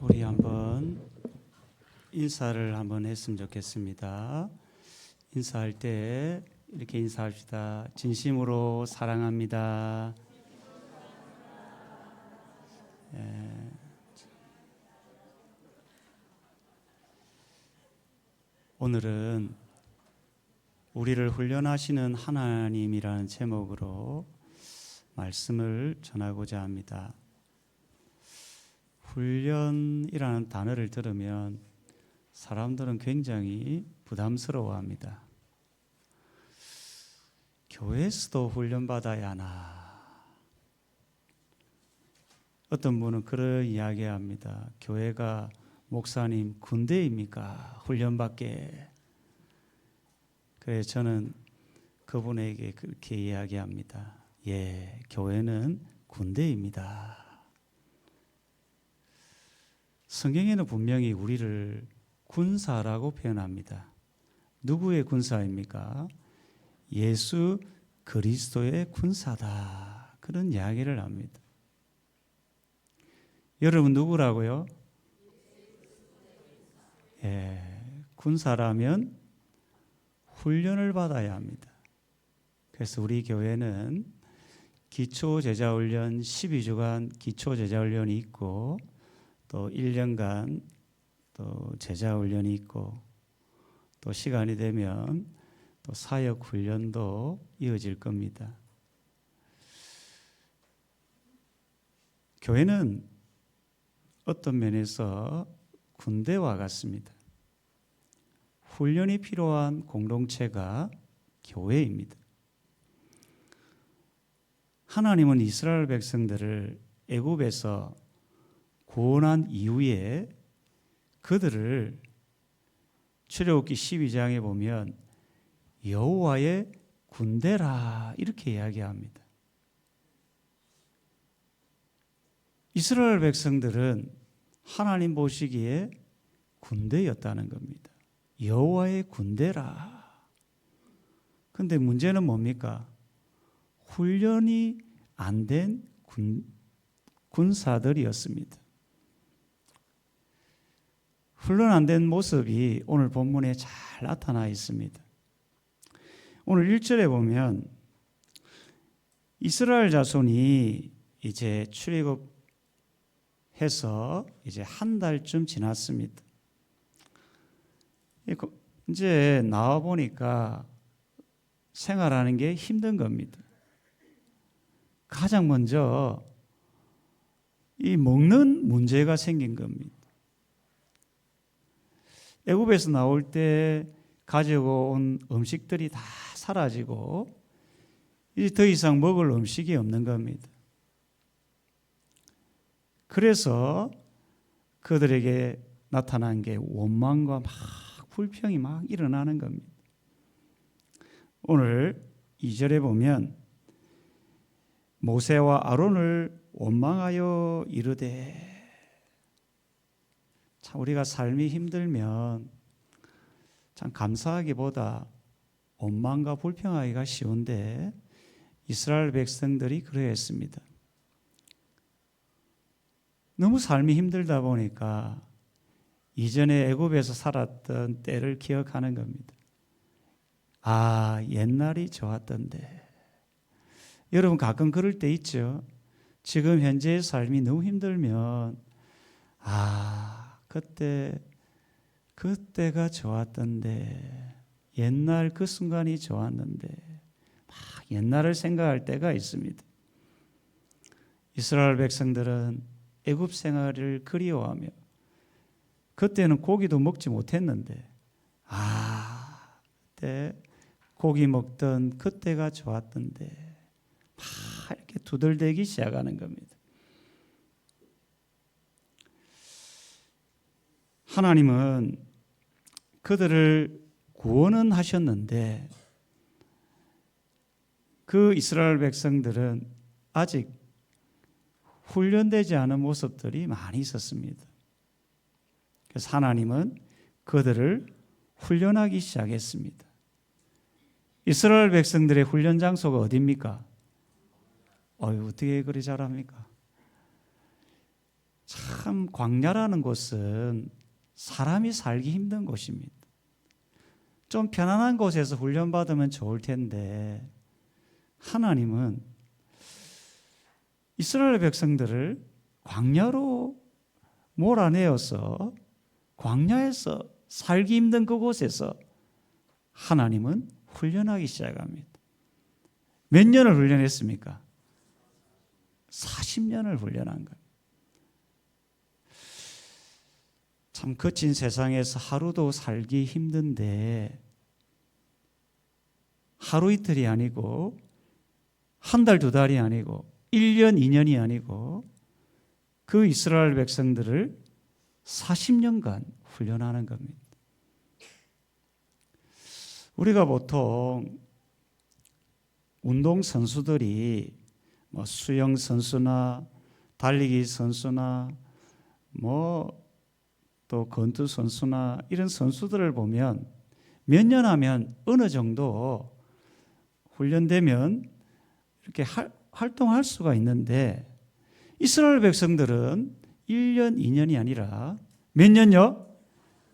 우리 한번 인사를 한번 했으면 좋겠습니다. 인사할 때 이렇게 인사합시다. 진심으로 사랑합니다. 예. 오늘은 우리를 훈련하시는 하나님이라는 제목으로 말씀을 전하고자 합니다. 훈련이라는 단어를 들으면 사람들은 굉장히 부담스러워합니다. 교회에서도 훈련받아야 하나? 어떤 분은 그런 이야기합니다. 교회가 목사님 군대입니까? 훈련받게. 그래서 저는 그분에게 그렇게 이야기합니다. 예, 교회는 군대입니다. 성경에는 분명히 우리를 군사라고 표현합니다. 누구의 군사입니까? 예수 그리스도의 군사다. 그런 이야기를 합니다. 여러분 누구라고요? 예, 군사라면 훈련을 받아야 합니다. 그래서 우리 교회는 기초 제자 훈련 12주간 기초 제자 훈련이 있고 또 1년간 또 제자 훈련이 있고 또 시간이 되면 또 사역 훈련도 이어질 겁니다. 교회는 어떤 면에서 군대와 같습니다. 훈련이 필요한 공동체가 교회입니다. 하나님은 이스라엘 백성들을 애굽에서 구원한 이후에 그들을 출애굽기 12장에 보면 여호와의 군대라 이렇게 이야기합니다. 이스라엘 백성들은 하나님 보시기에 군대였다는 겁니다. 여호와의 군대라. 근데 문제는 뭡니까? 훈련이 안 된 군사들이었습니다. 훈련 안 된 모습이 오늘 본문에 잘 나타나 있습니다. 오늘 1절에 보면 이스라엘 자손이 이제 출애굽해서 이제 한 달쯤 지났습니다. 이제 나와 보니까 생활하는 게 힘든 겁니다. 가장 먼저 이 먹는 문제가 생긴 겁니다. 애굽에서 나올 때 가지고 온 음식들이 다 사라지고 이제 더 이상 먹을 음식이 없는 겁니다. 그래서 그들에게 나타난 게 원망과 막 불평이 막 일어나는 겁니다. 오늘 2절에 보면 모세와 아론을 원망하여 이르되 참 우리가 삶이 힘들면 참 감사하기보다 원망과 불평하기가 쉬운데 이스라엘 백성들이 그러했습니다. 너무 삶이 힘들다 보니까 이전에 애굽에서 살았던 때를 기억하는 겁니다. 아, 옛날이 좋았던데. 여러분 가끔 그럴 때 있죠. 지금 현재의 삶이 너무 힘들면 아, 그때 그때가 좋았던데 옛날 그 순간이 좋았는데 막 옛날을 생각할 때가 있습니다. 이스라엘 백성들은 애굽 생활을 그리워하며 그때는 고기도 먹지 못했는데 아 그때 고기 먹던 그때가 좋았던데 막 이렇게 두들대기 시작하는 겁니다. 하나님은 그들을 구원은 하셨는데 그 이스라엘 백성들은 아직 훈련되지 않은 모습들이 많이 있었습니다. 그래서 하나님은 그들을 훈련하기 시작했습니다. 이스라엘 백성들의 훈련 장소가 어디입니까? 어유 어떻게 그리 잘합니까? 참 광야라는 곳은 사람이 살기 힘든 곳입니다. 좀 편안한 곳에서 훈련받으면 좋을 텐데 하나님은 이스라엘 백성들을 광야로 몰아내어서 광야에서 살기 힘든 그곳에서 하나님은 훈련하기 시작합니다. 몇 년을 훈련했습니까? 40년을 훈련한 거예요. 참 거친 세상에서 하루도 살기 힘든데 하루 이틀이 아니고 한 달 두 달이 아니고 1년 2년이 아니고 그 이스라엘 백성들을 40년간 훈련하는 겁니다. 우리가 보통 운동 선수들이 뭐 수영 선수나 달리기 선수나 뭐 또 건투 선수나 이런 선수들을 보면 몇 년 하면 어느 정도 훈련되면 이렇게 할, 활동할 수가 있는데 이스라엘 백성들은 1년, 2년이 아니라 몇 년요?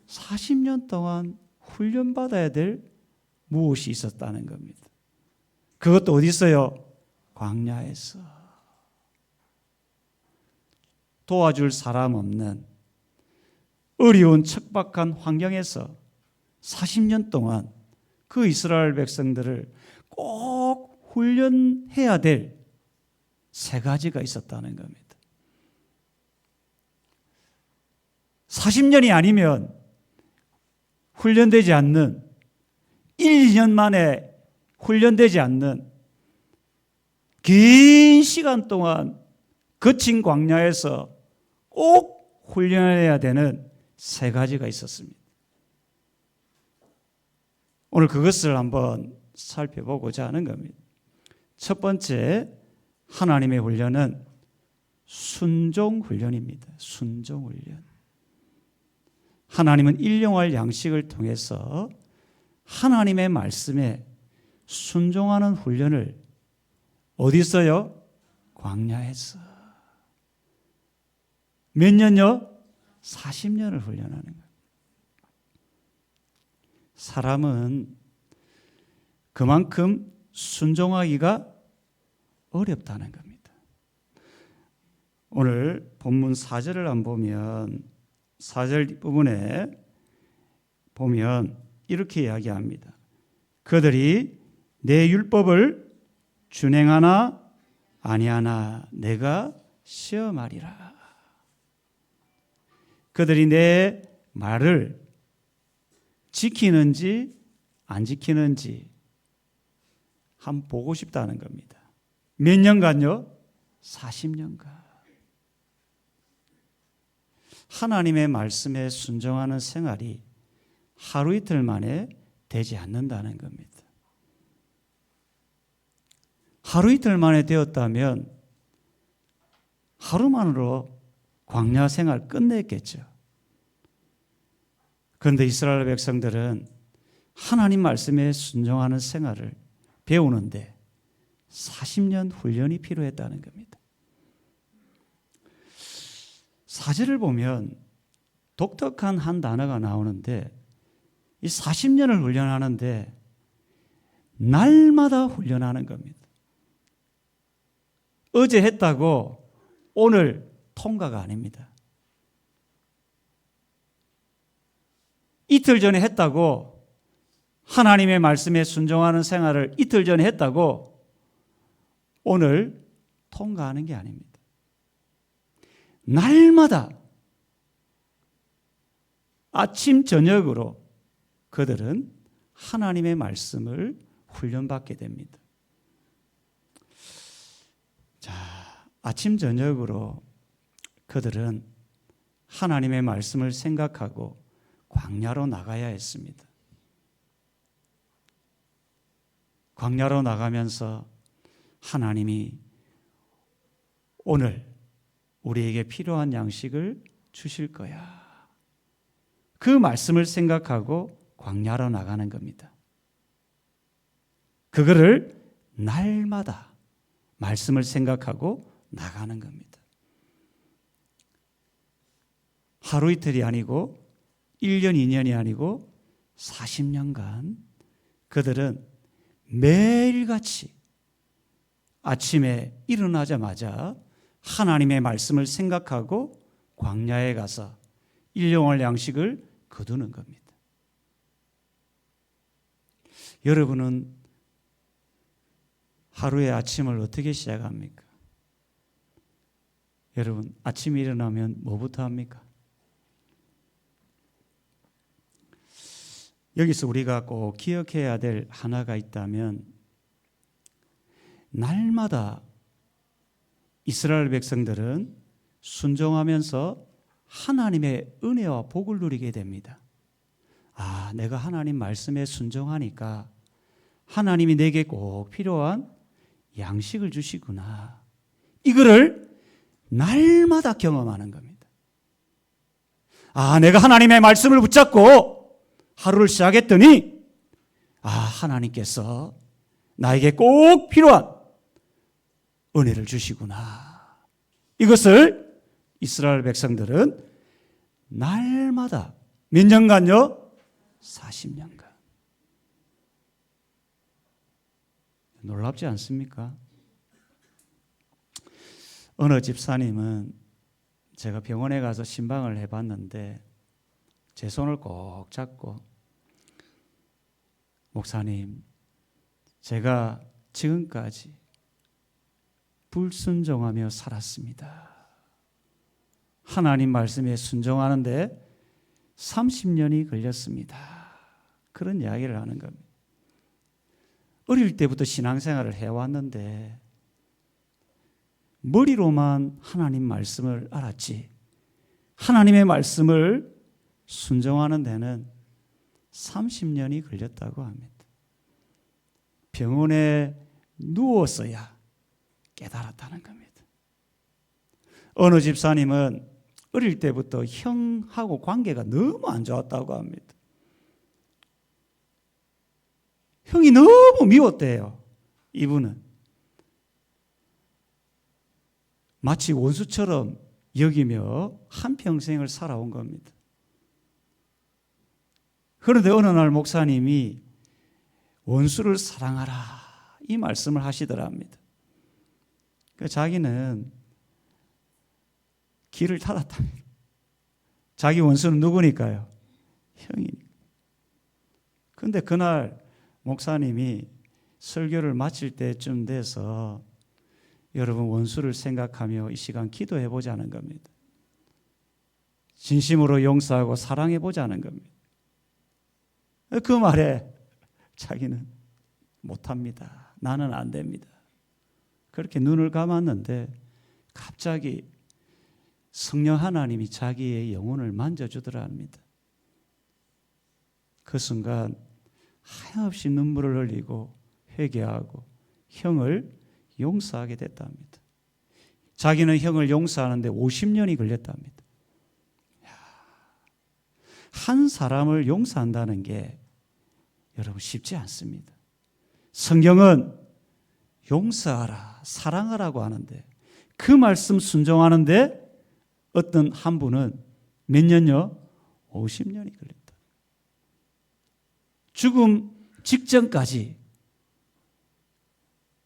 40년 동안 훈련받아야 될 무엇이 있었다는 겁니다. 그것도 어디 있어요? 광야에서. 도와줄 사람 없는 어려운 척박한 환경에서 40년 동안 그 이스라엘 백성들을 꼭 훈련해야 될 세 가지가 있었다는 겁니다. 40년이 아니면 훈련되지 않는 1, 2년 만에 훈련되지 않는 긴 시간 동안 거친 광야에서 꼭 훈련해야 되는 세 가지가 있었습니다. 오늘 그것을 한번 살펴보고자 하는 겁니다. 첫 번째, 하나님의 훈련은 순종 훈련입니다. 순종 훈련. 하나님은 일용할 양식을 통해서 하나님의 말씀에 순종하는 훈련을 어디 있어요? 광야에서. 몇 년요? 40년을 훈련하는 거예요. 사람은 그만큼 순종하기가 어렵다는 겁니다. 오늘 본문 4절을 안 보면 4절 부분에 보면 이렇게 이야기합니다. 그들이 내 율법을 준행하나 아니하나 내가 시험하리라. 그들이 내 말을 지키는지 안 지키는지 한번 보고 싶다는 겁니다. 몇 년간요? 40년간. 하나님의 말씀에 순종하는 생활이 하루 이틀 만에 되지 않는다는 겁니다. 하루 이틀 만에 되었다면 하루만으로 광야 생활 끝냈겠죠. 그런데 이스라엘 백성들은 하나님 말씀에 순종하는 생활을 배우는데 40년 훈련이 필요했다는 겁니다. 사절을 보면 독특한 한 단어가 나오는데 이 40년을 훈련하는데 날마다 훈련하는 겁니다. 어제 했다고 오늘 통과가 아닙니다. 이틀 전에 했다고 하나님의 말씀에 순종하는 생활을 이틀 전에 했다고 오늘 통과하는 게 아닙니다. 날마다 아침 저녁으로 그들은 하나님의 말씀을 훈련받게 됩니다. 자, 아침 저녁으로 그들은 하나님의 말씀을 생각하고 광야로 나가야 했습니다. 광야로 나가면서 하나님이 오늘 우리에게 필요한 양식을 주실 거야. 그 말씀을 생각하고 광야로 나가는 겁니다. 그거를 날마다 말씀을 생각하고 나가는 겁니다. 하루 이틀이 아니고 1년, 2년이 아니고 40년간 그들은 매일같이 아침에 일어나자마자 하나님의 말씀을 생각하고 광야에 가서 일용할 양식을 거두는 겁니다. 여러분은 하루의 아침을 어떻게 시작합니까? 여러분, 아침에 일어나면 뭐부터 합니까? 여기서 우리가 꼭 기억해야 될 하나가 있다면, 날마다 이스라엘 백성들은 순종하면서 하나님의 은혜와 복을 누리게 됩니다. 아, 내가 하나님 말씀에 순종하니까 하나님이 내게 꼭 필요한 양식을 주시구나. 이거를 날마다 경험하는 겁니다. 아, 내가 하나님의 말씀을 붙잡고 하루를 시작했더니, 아, 하나님께서 나에게 꼭 필요한 은혜를 주시구나. 이것을 이스라엘 백성들은 날마다 몇 년간요? 40년간. 놀랍지 않습니까? 어느 집사님은 제가 병원에 가서 신방을 해봤는데 제 손을 꼭 잡고 목사님, 제가 지금까지 불순종하며 살았습니다. 하나님 말씀에 순종하는데 30년이 걸렸습니다. 그런 이야기를 하는 겁니다. 어릴 때부터 신앙생활을 해왔는데 머리로만 하나님 말씀을 알았지 하나님의 말씀을 순종하는 데는 30년이 걸렸다고 합니다. 병원에 누웠어야 깨달았다는 겁니다. 어느 집사님은 어릴 때부터 형하고 관계가 너무 안 좋았다고 합니다. 형이 너무 미웠대요. 이분은. 마치 원수처럼 여기며 한평생을 살아온 겁니다. 그런데 어느 날 목사님이 원수를 사랑하라 이 말씀을 하시더랍니다. 그 자기는 길을 타았답니다. 자기 원수는 누구니까요? 형이니까. 근데 그날 목사님이 설교를 마칠 때쯤 돼서 여러분 원수를 생각하며 이 시간 기도해 보자는 겁니다. 진심으로 용서하고 사랑해 보자는 겁니다. 그 말에 자기는 못합니다. 나는 안 됩니다. 그렇게 눈을 감았는데 갑자기 성령 하나님이 자기의 영혼을 만져주더랍니다. 그 순간 하염없이 눈물을 흘리고 회개하고 형을 용서하게 됐답니다. 자기는 형을 용서하는데 50년이 걸렸답니다. 한 사람을 용서한다는 게 여러분 쉽지 않습니다. 성경은 용서하라, 사랑하라고 하는데 그 말씀 순종하는데 어떤 한 분은 몇 년요? 50년이 걸렸다. 죽음 직전까지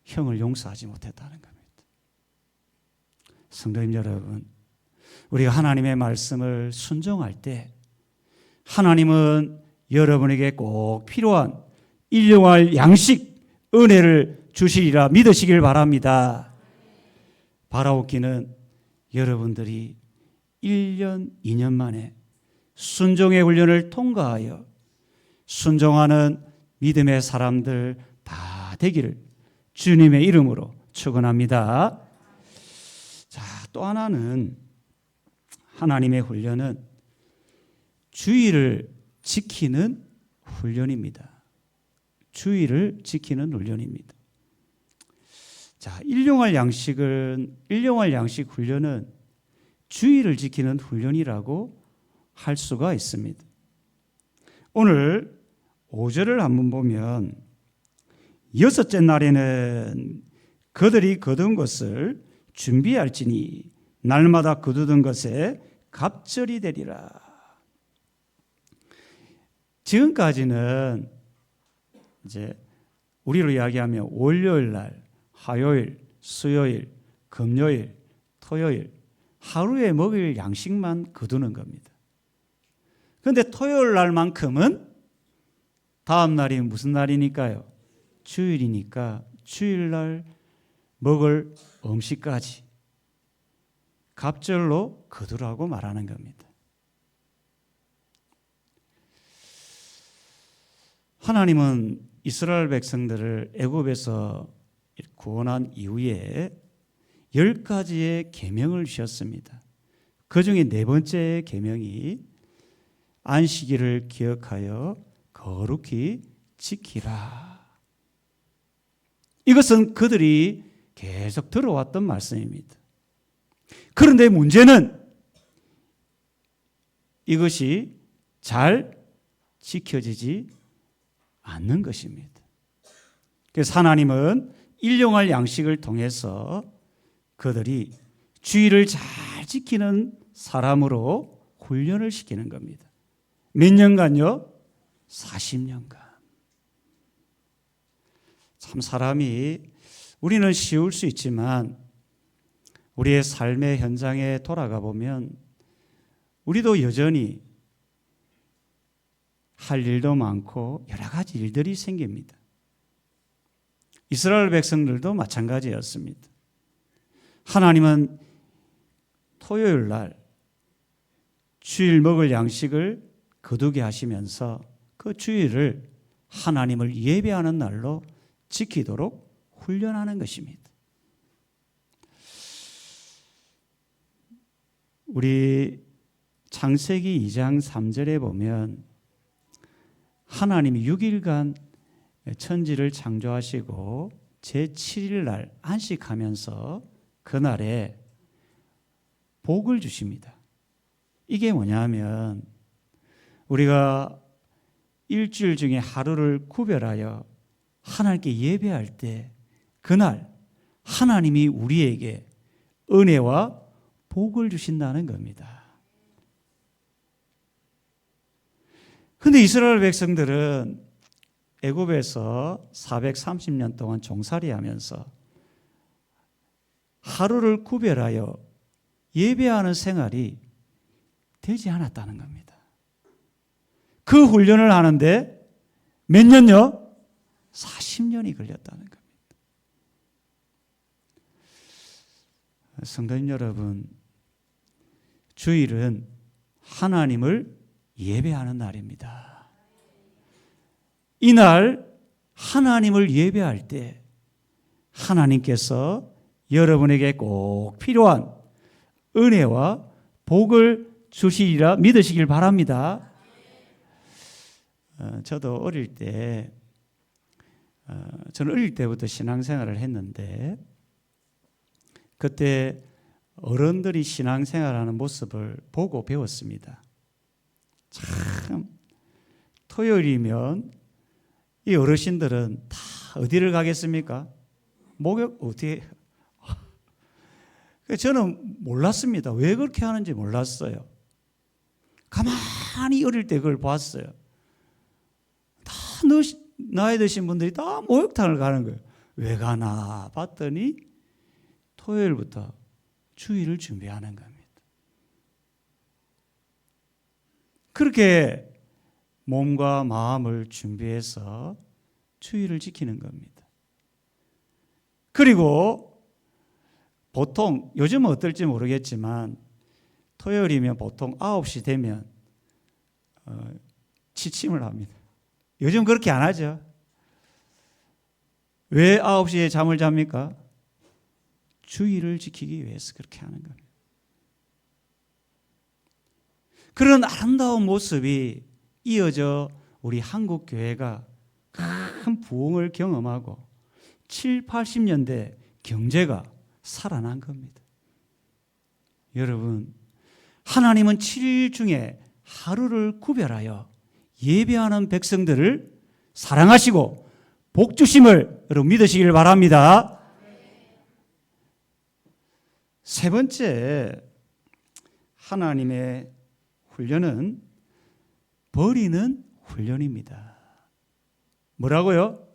형을 용서하지 못했다는 겁니다. 성도님 여러분, 우리가 하나님의 말씀을 순종할 때 하나님은 여러분에게 꼭 필요한 일용할 양식, 은혜를 주시리라 믿으시길 바랍니다. 바라옵기는 여러분들이 1년, 2년 만에 순종의 훈련을 통과하여 순종하는 믿음의 사람들 다 되기를 주님의 이름으로 축원합니다. 자, 또 하나는 하나님의 훈련은 주의를 지키는 훈련입니다. 주의를 지키는 훈련입니다. 자, 일용할 양식은 일용할 양식 훈련은 주의를 지키는 훈련이라고 할 수가 있습니다. 오늘 5절을 한번 보면 여섯째 날에는 그들이 거둔 것을 준비할지니 날마다 거두던 것에 갑절이 되리라. 지금까지는 이제 우리로 이야기하면 월요일 날, 화요일, 수요일, 금요일, 토요일 하루에 먹을 양식만 거두는 겁니다. 그런데 토요일 날만큼은 다음 날이 무슨 날이니까요? 주일이니까 주일 날 먹을 음식까지 갑절로 거두라고 말하는 겁니다. 하나님은 이스라엘 백성들을 애굽에서 구원한 이후에 열 가지의 계명을 주셨습니다. 그 중에 네 번째 계명이 안식일을 기억하여 거룩히 지키라. 이것은 그들이 계속 들어왔던 말씀입니다. 그런데 문제는 이것이 잘 지켜지지 않는 것입니다. 그래서 하나님은 일용할 양식을 통해서 그들이 주의를 잘 지키는 사람으로 훈련을 시키는 겁니다. 몇 년간요? 40년간. 참 사람이 우리는 쉬울 수 있지만 우리의 삶의 현장에 돌아가 보면 우리도 여전히 할 일도 많고 여러 가지 일들이 생깁니다. 이스라엘 백성들도 마찬가지였습니다. 하나님은 토요일 날 주일 먹을 양식을 거두게 하시면서 그 주일을 하나님을 예배하는 날로 지키도록 훈련하는 것입니다. 우리 창세기 2장 3절에 보면 하나님이 6일간 천지를 창조하시고 제 7일 날 안식하면서 그날에 복을 주십니다. 이게 뭐냐면 우리가 일주일 중에 하루를 구별하여 하나님께 예배할 때 그날 하나님이 우리에게 은혜와 복을 주신다는 겁니다. 근데 이스라엘 백성들은 애굽에서 430년 동안 종살이 하면서 하루를 구별하여 예배하는 생활이 되지 않았다는 겁니다. 그 훈련을 하는데 몇 년요? 40년이 걸렸다는 겁니다. 성도님 여러분, 주일은 하나님을 예배하는 날입니다. 이날 하나님을 예배할 때 하나님께서 여러분에게 꼭 필요한 은혜와 복을 주시리라 믿으시길 바랍니다. 어, 저도 어릴 때, 어, 저는 어릴 때부터 신앙생활을 했는데, 그때 어른들이 신앙생활하는 모습을 보고 배웠습니다. 참, 토요일이면 이 어르신들은 다 어디를 가겠습니까? 목욕 어떻게 저는 몰랐습니다. 왜 그렇게 하는지 몰랐어요. 가만히 어릴 때 그걸 봤어요. 다 나이 드신 분들이 다 목욕탕을 가는 거예요. 왜 가나 봤더니 토요일부터 주일을 준비하는 겁니다. 그렇게 몸과 마음을 준비해서 주의를 지키는 겁니다. 그리고 보통 요즘은 어떨지 모르겠지만 토요일이면 보통 9시 되면 어, 취침을 합니다. 요즘 그렇게 안 하죠. 왜 9시에 잠을 잡니까? 주의를 지키기 위해서 그렇게 하는 겁니다. 그런 아름다운 모습이 이어져 우리 한국 교회가 큰 부흥을 경험하고 7, 80년대 경제가 살아난 겁니다. 여러분, 하나님은 7일 중에 하루를 구별하여 예배하는 백성들을 사랑하시고 복 주심을 여러분 믿으시길 바랍니다. 세 번째, 하나님의 훈련은 버리는 훈련입니다. 뭐라고요?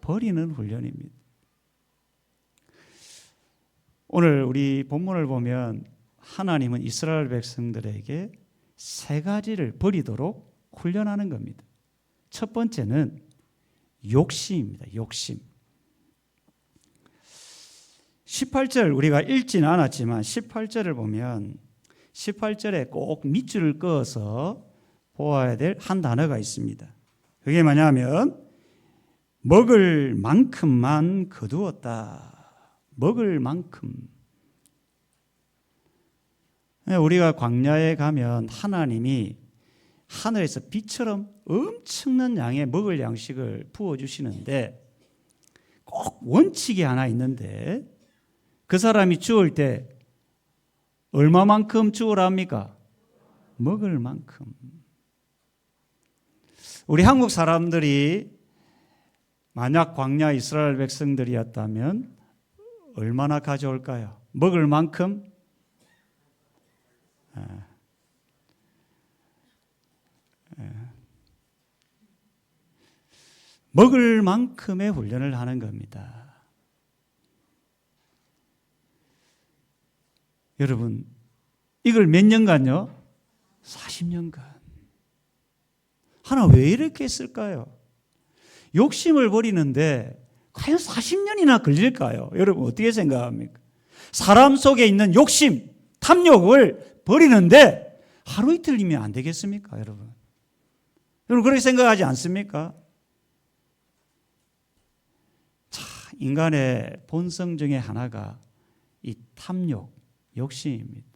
버리는 훈련입니다. 오늘 우리 본문을 보면 하나님은 이스라엘 백성들에게 세 가지를 버리도록 훈련하는 겁니다. 첫 번째는 욕심입니다. 욕심. 18절 우리가 읽지는 않았지만 18절을 보면 18절에 꼭 밑줄을 그어서 보아야 될 한 단어가 있습니다. 그게 뭐냐면 먹을 만큼만 거두었다. 먹을 만큼. 우리가 광야에 가면 하나님이 하늘에서 비처럼 엄청난 양의 먹을 양식을 부어 주시는데 꼭 원칙이 하나 있는데 그 사람이 주을 때 얼마만큼 주으라 합니까? 먹을 만큼. 우리 한국 사람들이 만약 광야 이스라엘 백성들이었다면 얼마나 가져올까요? 먹을 만큼? 예. 예. 먹을 만큼의 훈련을 하는 겁니다. 여러분, 이걸 몇 년간요? 40년간. 하나 왜 이렇게 했을까요? 욕심을 버리는데 과연 40년이나 걸릴까요? 여러분 어떻게 생각합니까? 사람 속에 있는 욕심, 탐욕을 버리는데 하루 이틀이면 안 되겠습니까, 여러분? 여러분 그렇게 생각하지 않습니까? 자, 인간의 본성 중에 하나가 이 탐욕, 욕심입니다.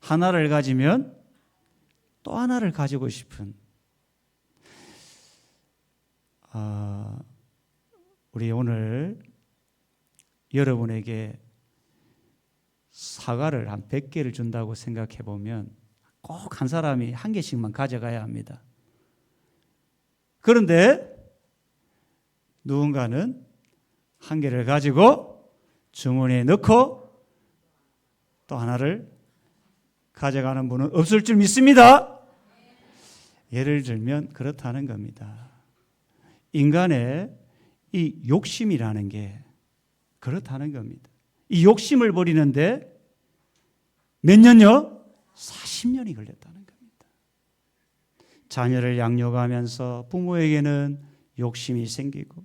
하나를 가지면 또 하나를 가지고 싶은 아, 우리 오늘 여러분에게 사과를 한 100개를 준다고 생각해 보면 꼭 한 사람이 한 개씩만 가져가야 합니다. 그런데 누군가는 한 개를 가지고 주머니에 넣고 또 하나를 가져가는 분은 없을 줄 믿습니다. 예를 들면 그렇다는 겁니다. 인간의 이 욕심이라는 게 그렇다는 겁니다. 이 욕심을 버리는데 몇 년요? 40년이 걸렸다는 겁니다. 자녀를 양육하면서 부모에게는 욕심이 생기고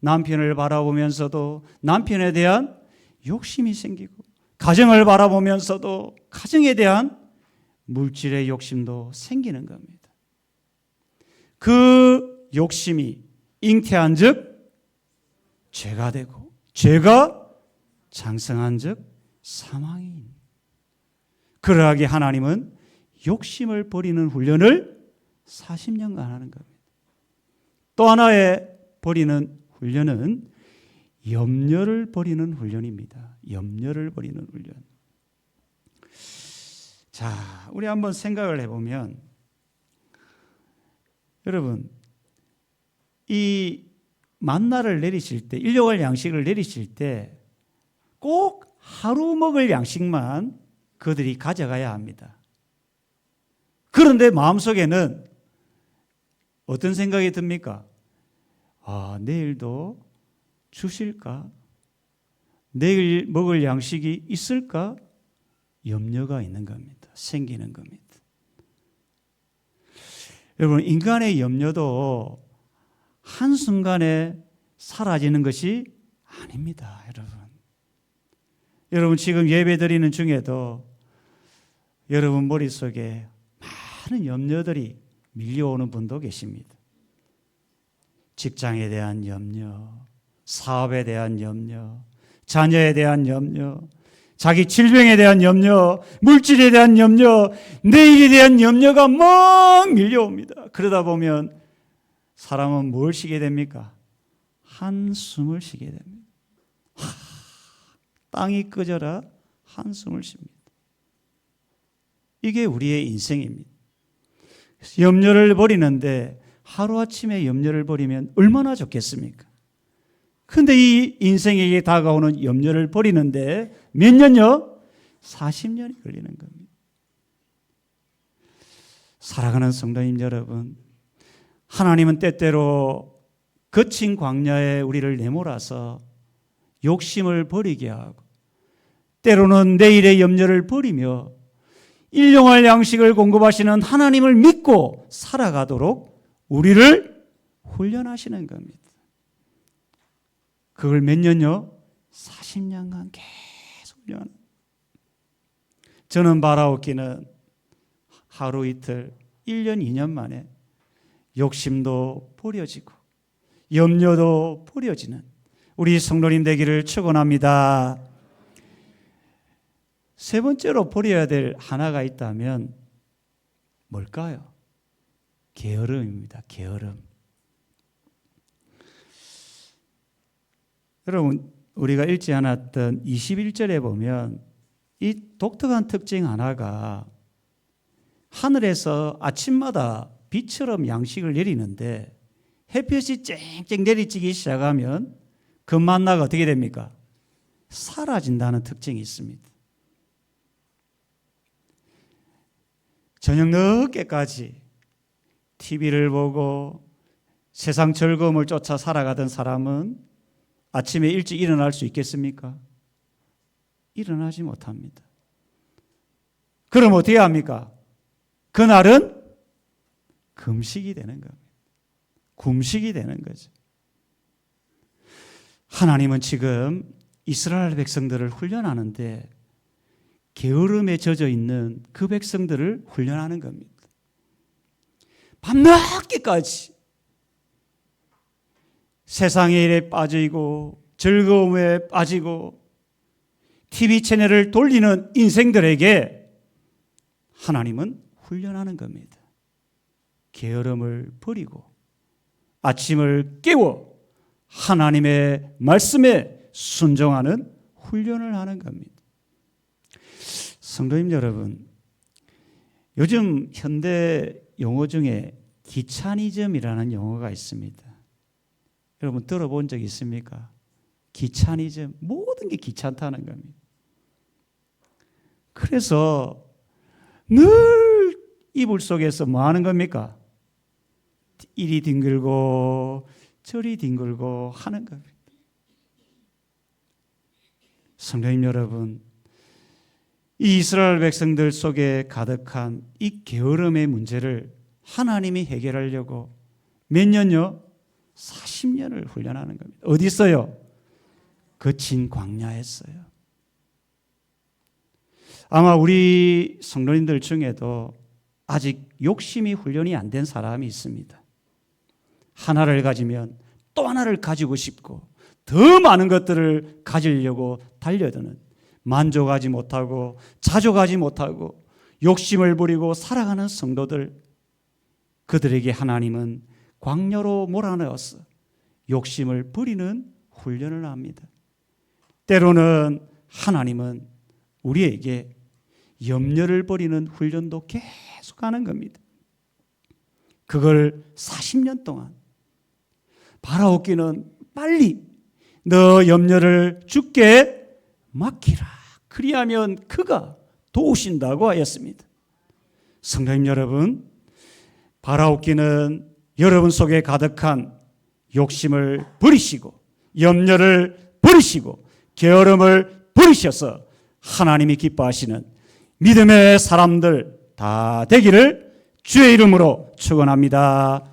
남편을 바라보면서도 남편에 대한 욕심이 생기고 가정을 바라보면서도 가정에 대한 물질의 욕심도 생기는 겁니다. 그 욕심이 잉태한 즉 죄가 되고 죄가 장성한 즉 사망이 그러하게 하나님은 욕심을 버리는 훈련을 40년간 하는 겁니다. 또 하나의 버리는 훈련은 염려를 버리는 훈련입니다. 염려를 버리는 훈련. 자, 우리 한번 생각을 해보면 여러분 이 만나를 내리실 때 일용할 양식을 내리실 때 꼭 하루 먹을 양식만 그들이 가져가야 합니다. 그런데 마음속에는 어떤 생각이 듭니까? 아, 내일도 주실까? 내일 먹을 양식이 있을까? 염려가 있는 겁니다. 생기는 겁니다. 여러분, 인간의 염려도 한순간에 사라지는 것이 아닙니다, 여러분. 여러분, 지금 예배 드리는 중에도 여러분 머릿속에 많은 염려들이 밀려오는 분도 계십니다. 직장에 대한 염려, 사업에 대한 염려, 자녀에 대한 염려, 자기 질병에 대한 염려, 물질에 대한 염려, 내일에 대한 염려가 막 밀려옵니다. 그러다 보면 사람은 뭘 쉬게 됩니까? 한숨을 쉬게 됩니다. 하, 땅이 꺼져라 한숨을 쉽니다. 이게 우리의 인생입니다. 염려를 버리는데 하루아침에 염려를 버리면 얼마나 좋겠습니까? 근데 이 인생에게 다가오는 염려를 버리는데 몇 년요? 40년이 걸리는 겁니다. 사랑하는 성도님 여러분, 하나님은 때때로 거친 광야에 우리를 내몰아서 욕심을 버리게 하고 때로는 내일의 염려를 버리며 일용할 양식을 공급하시는 하나님을 믿고 살아가도록 우리를 훈련하시는 겁니다. 그걸 몇 년요? 40년간 계속 훈련. 저는 바라옵기는 하루 이틀, 1년, 2년 만에 욕심도 버려지고 염려도 버려지는 우리 성도님 되기를 축원합니다. 세 번째로 버려야 될 하나가 있다면 뭘까요? 게으름입니다. 게으름. 여러분, 우리가 읽지 않았던 21절에 보면 이 독특한 특징 하나가 하늘에서 아침마다 비처럼 양식을 내리는데 햇볕이 쨍쨍 내리쬐기 시작하면 그 만나가 어떻게 됩니까? 사라진다는 특징이 있습니다. 저녁 늦게까지 TV를 보고 세상 즐거움을 쫓아 살아가던 사람은 아침에 일찍 일어날 수 있겠습니까? 일어나지 못합니다. 그럼 어떻게 합니까? 그날은 금식이 되는 겁니다. 금식이 되는 거죠. 하나님은 지금 이스라엘 백성들을 훈련하는데 게으름에 젖어 있는 그 백성들을 훈련하는 겁니다. 밤늦게까지 세상의 일에 빠지고 즐거움에 빠지고 TV 채널을 돌리는 인생들에게 하나님은 훈련하는 겁니다. 게으름을 버리고 아침을 깨워 하나님의 말씀에 순종하는 훈련을 하는 겁니다. 성도님 여러분, 요즘 현대 용어 중에 기차니즘이라는 용어가 있습니다. 여러분 들어본 적 있습니까? 기차니즘 모든 게 귀찮다는 겁니다. 그래서 늘 이불 속에서 뭐 하는 겁니까? 이리 뒹굴고 저리 뒹굴고 하는 겁니다. 성도님 여러분, 이 이스라엘 백성들 속에 가득한 이 게으름의 문제를 하나님이 해결하려고 몇 년요? 40년을 훈련하는 겁니다. 어디 있어요? 거친 광야했어요. 아마 우리 성도님들 중에도 아직 욕심이 훈련이 안 된 사람이 있습니다. 하나를 가지면 또 하나를 가지고 싶고 더 많은 것들을 가지려고 달려드는 만족하지 못하고 자족하지 못하고 욕심을 부리고 살아가는 성도들 그들에게 하나님은 광야로 몰아넣어서 욕심을 부리는 훈련을 합니다. 때로는 하나님은 우리에게 염려를 버리는 훈련도 계속 하는 겁니다. 그걸 40년 동안 바라옵기는 빨리 너 염려를 죽게 맡기라. 그리하면 그가 도우신다고 하였습니다. 성도님 여러분, 바라옵기는 여러분 속에 가득한 욕심을 버리시고 염려를 버리시고 게으름을 버리셔서 하나님이 기뻐하시는 믿음의 사람들 다 되기를 주의 이름으로 축원합니다.